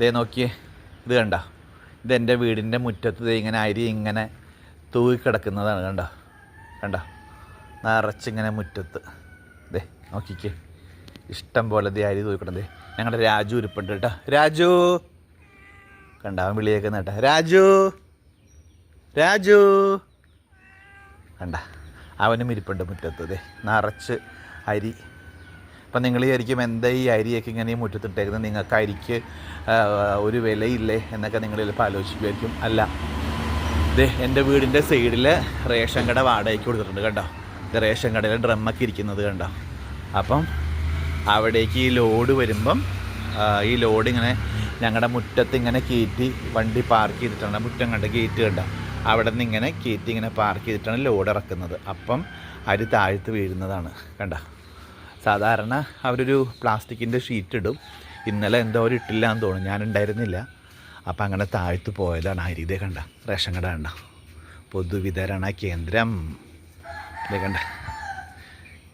ദേ നോക്കിയേ ഇത് കണ്ട. ഇത് എന്റെ വീടിന്റെ മുറ്റത്ത് ഇങ്ങനെ അരി ഇങ്ങനെ തൂങ്ങിക്കിടക്കുന്നതാണ് കണ്ട. കണ്ട. നിറച്ചിങ്ങനെ മുറ്റത്ത്. ദേ നോക്കിക്കേ. ഇഷ്ടം പോലെ ദേ അരി ദേ ഞങ്ങളുടെ രാജു ഇരിപ്പുണ്ട് കേട്ടോ. രാജു! കണ്ട അവൻ വിളിയേക്കുന്ന കേട്ടോ. രാജു! രാജു! കണ്ട. അവനും ഇരിപ്പുണ്ട് മുറ്റത്ത്. ദേ നിറച്ച് അരി അപ്പം നിങ്ങൾ വിചാരിക്കും എന്താ ഈ അരിയൊക്കെ ഇങ്ങനെ മുറ്റത്തിട്ടേക്കുന്നത്? നിങ്ങൾക്ക് അരിക്ക് ഒരു വിലയില്ലേ എന്നൊക്കെ നിങ്ങൾ ചിലപ്പോൾ ആലോചിക്കുമായിരിക്കും. അല്ല ദേ എന്റെ വീടിന്റെ സൈഡിൽ റേഷൻ കട വാടകയ്ക്ക് കൊടുത്തിട്ടുണ്ട് കണ്ടോ? ഇത് റേഷൻ കടയിൽ ഡ്രമ്മൊക്കെ ഇരിക്കുന്നത് കണ്ടോ? അപ്പം അവിടേക്ക് ഈ ലോഡ് വരുമ്പം ഈ ലോഡ് ഇങ്ങനെ ഞങ്ങളുടെ മുറ്റത്ത് ഇങ്ങനെ കയറ്റി വണ്ടി പാർക്ക് ചെയ്തിട്ടാണ് മുറ്റം കണ്ട ഗേറ്റ് കണ്ട? അവിടെ നിന്ന് ഇങ്ങനെ കയറ്റി ഇങ്ങനെ പാർക്ക് ചെയ്തിട്ടാണ് ലോഡ് ഇറക്കുന്നത്. അപ്പം അരി താഴ്ത്ത് വീഴുന്നതാണ് കണ്ട? സാധാരണ അവരൊരു പ്ലാസ്റ്റിക്കിന്റെ ഷീറ്റ് ഇടും. ഇന്നലെ എന്തോ ഒരു ഇട്ടില്ല എന്ന് തോന്നുന്നു. ഞാൻ ഉണ്ടായിരുന്നില്ല അപ്പം അങ്ങനെ താഴ്ത്തു പോയതാണ്. അരി ഇതേ കണ്ട. റേഷൻ കട കണ്ട. പൊതുവിതരണ കേന്ദ്രം. ഇതേ കണ്ട.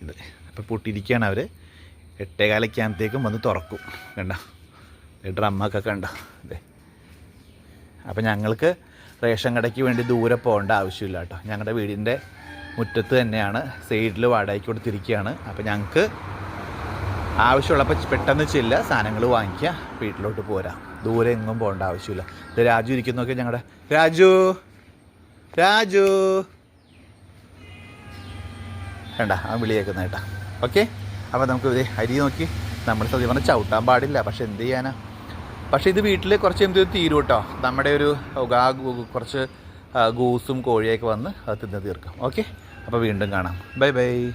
ഇത്. അപ്പോൾ പൊട്ടിയിരിക്കുകയാണ് അവർ എട്ടേകാലയ്ക്കാകുമ്പത്തേക്കും വന്ന് തുറക്കും. കണ്ട. ഡ്രമ്മൊക്കെ കണ്ട. ഇതേ. അപ്പം ഞങ്ങൾക്ക് റേഷൻ കടയ്ക്ക് വേണ്ടി ദൂരെ പോകേണ്ട ആവശ്യമില്ല കേട്ടോ. ഞങ്ങളുടെ വീടിന്റെ മുറ്റത്ത് തന്നെയാണ് സൈഡിൽ വാടകയ്ക്ക് കൊടുത്തിരിക്കുകയാണ്. അപ്പം ഞങ്ങൾക്ക് ആവശ്യമുള്ളപ്പോൾ പെട്ടെന്ന് ചെല്ല സാധനങ്ങൾ വാങ്ങിക്കുക വീട്ടിലോട്ട് പോരാ. ദൂരെ എങ്ങും പോകേണ്ട ആവശ്യമില്ല. ഇത് രാജു ഇരിക്കുന്നൊക്കെ ഞങ്ങളുടെ രാജു! രാജു! വേണ്ട ആ വിളിയേക്കുന്ന കേട്ടാ. ഓക്കെ? അപ്പോൾ നമുക്ക് ഇത് അരി നോക്കി. നമ്മൾ സത്യം പറഞ്ഞാൽ ചവിട്ടാൻ പാടില്ല പക്ഷെ എന്ത് ചെയ്യാനാ? പക്ഷേ ഇത് വീട്ടിൽ കുറച്ച് എന്ത് തീരും കേട്ടോ നമ്മുടെ ഒരു കുറച്ച് ഗൂസും കോഴിയൊക്കെ വന്ന് അത് തിന്ന് തീർക്കാം. ഓക്കെ? അപ്പോൾ വീണ്ടും കാണാം. Bye bye.